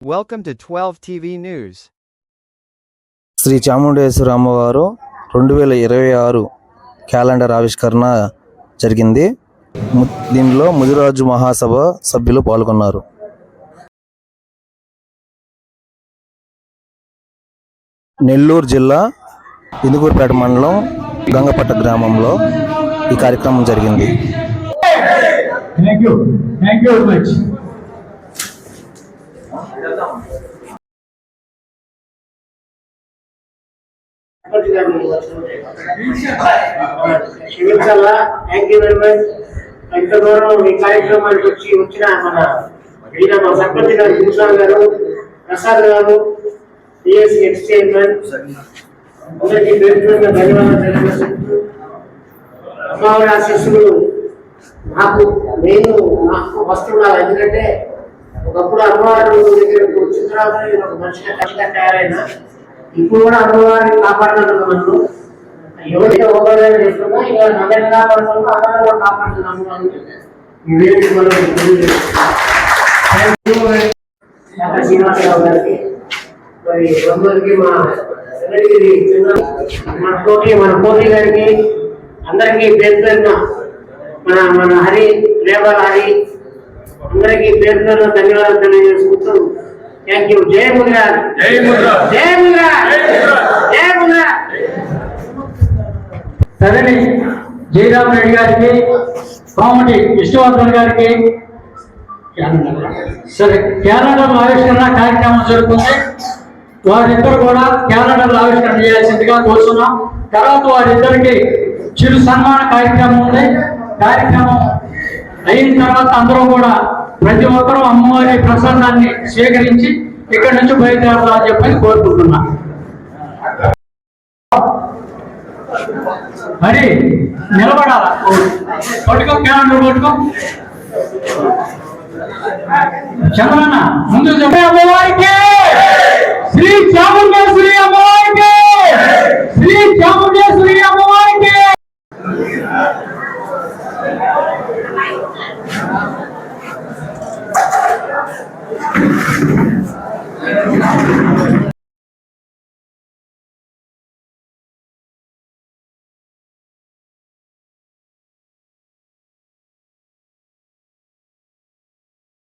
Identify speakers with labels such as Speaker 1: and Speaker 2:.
Speaker 1: Welcome to 12 TV News.
Speaker 2: Shri Chamundeshwari అమ్మవారు రెండు వేల ఇరవై ఆరు క్యాలెండర్ ఆవిష్కరణ జరిగింది ము- దీనిలో ముదిరాజు మహాసభ సభ్యులు పాల్గొన్నారు నెల్లూరు జిల్లా ఇందుకూరుపేట మండలం గంగపట్ట గ్రామంలో ఈ కార్యక్రమం జరిగింది
Speaker 3: Thank you. Thank you very much.
Speaker 4: క్షమించాలా థ్యాంక్ యూ వెరీ మచ్ ఎంత దూరం మీ కార్యక్రమానికి వచ్చి వచ్చిన మన ఈయన మా సర్పంచ్ గారు భూషణ్ గారు ప్రసాద్ గారు పిఎస్సి ఎక్స్ చైర్మన్. అందరికీ ధన్యవాదాలు అమ్మవారి ఆశీస్సులు నాకు నేను నాకు వస్తున్నాను ఎందుకంటే ఒకప్పుడు అమ్మవారు దగ్గరకు వచ్చిన తర్వాత నేను ఒక మనిషిగా కష్టంగా తయారైనా ఇప్పుడు కూడా అమ్మవారిని కాపాడుతున్నాను నన్ను ఎవరైతే ఉపయోగం చేస్తున్నా ఇక నన్ను కాపాడుతున్నాను కూడా కాపాడుతున్నాము అని శ్రీనివాసరావు గారికి మరి అందరికి మా వెంకటగిరి చిన్న మన కోటి మన కోటి గారికి అందరికీ పేరు పేరున మన మన హరి లేబర్ హరి అందరికీ పేరు పేరున ధన్యవాదాలు తెలియజేసుకుంటూ థ్యాంక్ యూ. జయ ముద్ర
Speaker 3: జై ముద్ర.
Speaker 4: జయ ముద్ర జయ ముద్ర
Speaker 3: సరేని జయరామ్ రెడ్డి గారికి కోమటి విష్ణువర్ధన్ గారికి సరే క్యాలెండర్ ఆవిష్కరణ కార్యక్రమం జరుగుతుంది. వారిద్దరు కూడా క్యాలెండర్ ఆవిష్కరణ చేయాల్సిందిగా కోరుతున్నాం తర్వాత వారిద్దరికి చిరు సన్మాన కార్యక్రమం ఉంది. కార్యక్రమం అయిన తర్వాత అందరూ కూడా ప్రతి ఒక్కరూ అమ్మవారి ప్రసాదాన్ని స్వీకరించి ఇక్కడి నుంచి బయలుదేరాలని చెప్పని కోరుకుంటున్నా. మరి నిలబడాలా? పట్టుకో క్యాలెండర్ పట్టుకో. చంద్రన్న ముందు చెప్పే. అమ్మవారికి శ్రీ చాముండేశ్వరి Thank you.